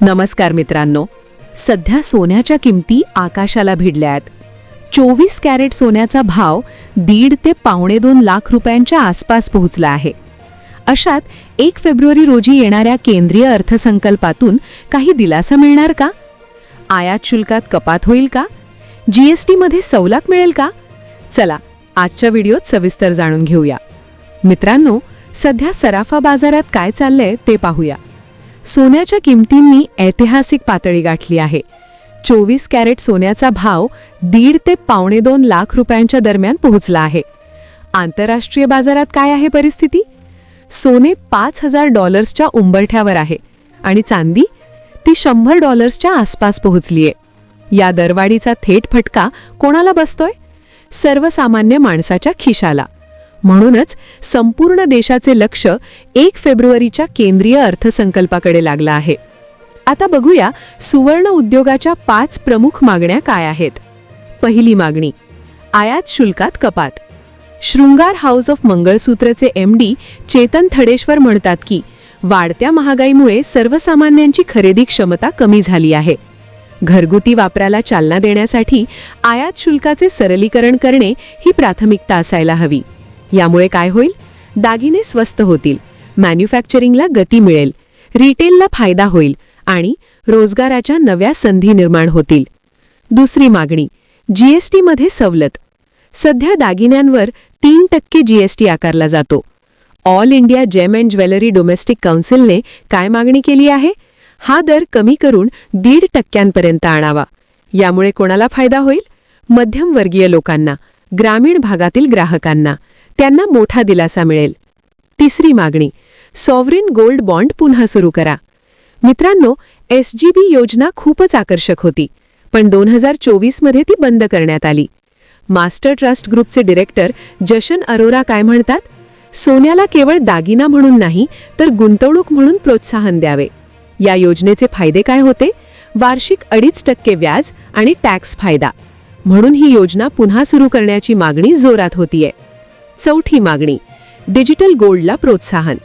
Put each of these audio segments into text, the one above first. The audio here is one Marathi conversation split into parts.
नमस्कार मित्रांनो. सध्या सोन्याच्या किमती आकाशाला भिडल्या आहेत. चोवीस कॅरेट सोन्याचा भाव दीड ते पावणे दोन लाख रुपयांच्या आसपास पोहोचला आहे. अशात एक फेब्रुवारी रोजी येणाऱ्या केंद्रीय अर्थसंकल्पातून काही दिलासा मिळणार का? आयात शुल्कात कपात होईल का? जीएसटीमध्ये सवलत मिळेल का? चला आजच्या व्हिडिओत सविस्तर जाणून घेऊया. मित्रांनो सध्या सराफा बाजारात काय चाललंय ते पाहूया. सोन्याच्या किमतींनी ऐतिहासिक पातळी गाठली आहे. चोवीस कॅरेट सोन्याचा भाव दीड ते पावणे दोन लाख रुपयांच्या दरम्यान पोहोचला आहे. आंतरराष्ट्रीय बाजारात काय आहे परिस्थिती? सोने पाच हजार डॉलर्सच्या उंबरठ्यावर आहे आणि चांदी ती शंभर डॉलर्सच्या आसपास पोहोचलीये या दरवाढीचा थेट फटका कोणाला बसतोय? सर्वसामान्य माणसाच्या खिशाला. म्हणूनच संपूर्ण देशाचे लक्ष एक फेब्रुवारीच्या केंद्रीय अर्थसंकल्पाकडे लागलं आहे. आता बघूया सुवर्ण उद्योगाच्या पाच प्रमुख मागण्या काय आहेत. पहिली मागणी आयात शुल्कात कपात. शृंगार हाऊस ऑफ मंगळसूत्रचे एम डी चेतन थडेश्वर म्हणतात की वाढत्या महागाईमुळे सर्वसामान्यांची खरेदी क्षमता कमी झाली आहे. घरगुती वापराला चालना देण्यासाठी आयात शुल्काचे सरलीकरण करणे ही प्राथमिकता असायला हवी. यामुळे काय होईल? दागिने स्वस्त होतील. मॅन्युफॅक्चरिंगला गती मिळेल. रिटेलला फायदा होईल आणि रोजगाराच्या नव्या संधी निर्माण होतील. दुसरी मागणी जीएसटीमध्ये सवलत. सध्या दागिन्यांवर तीन टक्के जीएसटी आकारला जातो. All India gem and jewellery domestic काउन्सिलने काय मागणी केली आहे? हा दर कमी करून दीड टक्क्यांपर्यंत आणावा. यामुळे कोणाला फायदा होईल? मध्यमवर्गीय लोकांना ग्रामीण भागातील ग्राहकांना. त्यांना मोठा दिलासा मिळेल. तिसरी मागणी सॉवरिन गोल्ड बॉन्ड पुन्हा सुरू करा. मित्रांनो एस जी बी योजना खूपच आकर्षक होती पण दोन हजार चोवीसमध्ये ती बंद करण्यात आली. मास्टर ट्रस्ट ग्रुपचे डिरेक्टर जशन अरोरा काय म्हणतात? सोन्याला केवळ दागिना म्हणून नाही तर गुंतवणूक म्हणून प्रोत्साहन द्यावे. या योजनेचे फायदे काय होते? वार्षिक अडीच टक्के व्याज आणि टॅक्स फायदा. म्हणून ही योजना पुन्हा सुरू करण्याची मागणी जोरात होतीये. चौथी मागणी डिजिटल गोल्डला प्रोत्साहन.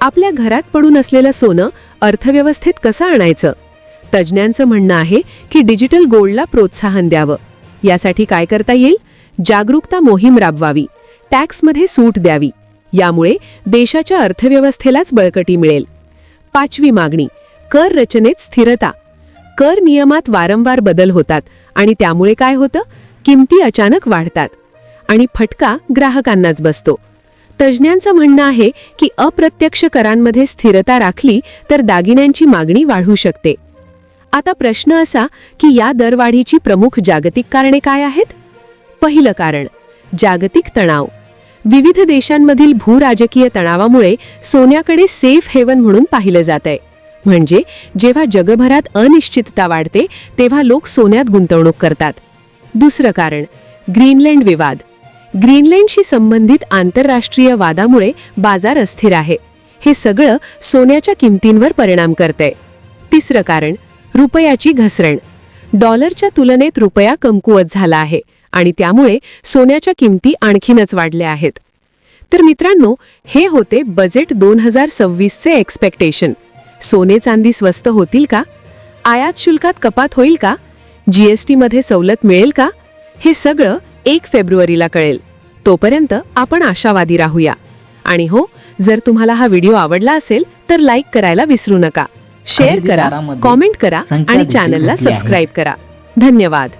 आपल्या घरात पडून असलेलं सोनं अर्थव्यवस्थेत कसं आणायचं? तज्ज्ञांचं म्हणणं आहे की डिजिटल गोल्डला प्रोत्साहन द्यावं. यासाठी काय करता येईल? जागरूकता मोहीम राबवावी. टॅक्समध्ये सूट द्यावी. यामुळे देशाच्या अर्थव्यवस्थेलाच बळकटी मिळेल. पाचवी मागणी कर रचनेत स्थिरता. कर नियमात वारंवार बदल होतात आणि त्यामुळे काय होतं? किमती अचानक वाढतात. आणि फटका ग्राहकांनाच बसतो. तज्ज्ञांचं म्हणणं आहे की अप्रत्यक्ष करांमध्ये स्थिरता राखली तर दागिन्यांची मागणी वाढू शकते. आता प्रश्न असा की या दरवाढीची प्रमुख जागतिक कारणे काय आहेत? पहिलं कारण जागतिक तणाव. विविध देशांमधील भूराजकीय तणावामुळे सोन्याकडे सेफ हेवन म्हणून पाहिलं जात आहे. म्हणजे जेव्हा जगभरात अनिश्चितता वाढते तेव्हा लोक सोन्यात गुंतवणूक करतात. दुसरं कारण ग्रीनलँड विवाद. ग्रीनलँडशी संबंधित आंतरराष्ट्रीय वादामुळे बाजार अस्थिर आहे. हे सगळं सोन्याच्या किमतींवर परिणाम करतंय. तिसरं कारण रुपयाची घसरण. डॉलरच्या तुलनेत रुपया कमकुवत झाला आहे आणि त्यामुळे सोन्याच्या किमती आणखीनच वाढल्या आहेत. तर मित्रांनो हे होते बजेट दोन हजार सव्वीसचे एक्सपेक्टेशन सोने चांदी स्वस्त होतील का? आयात शुल्कात कपात होईल का? जीएसटीमध्ये सवलत मिळेल का? हे सगळं एक फेब्रुवारीला कळेल. तोपर्यंत आपण आशावादी राहूया. आणि हो जर तुम्हाला हा व्हिडिओ आवडला असेल तर लाईक करायला विसरू नका. शेअर करा कॉमेंट करा आणि चॅनलला. सबस्क्राईब करा. धन्यवाद.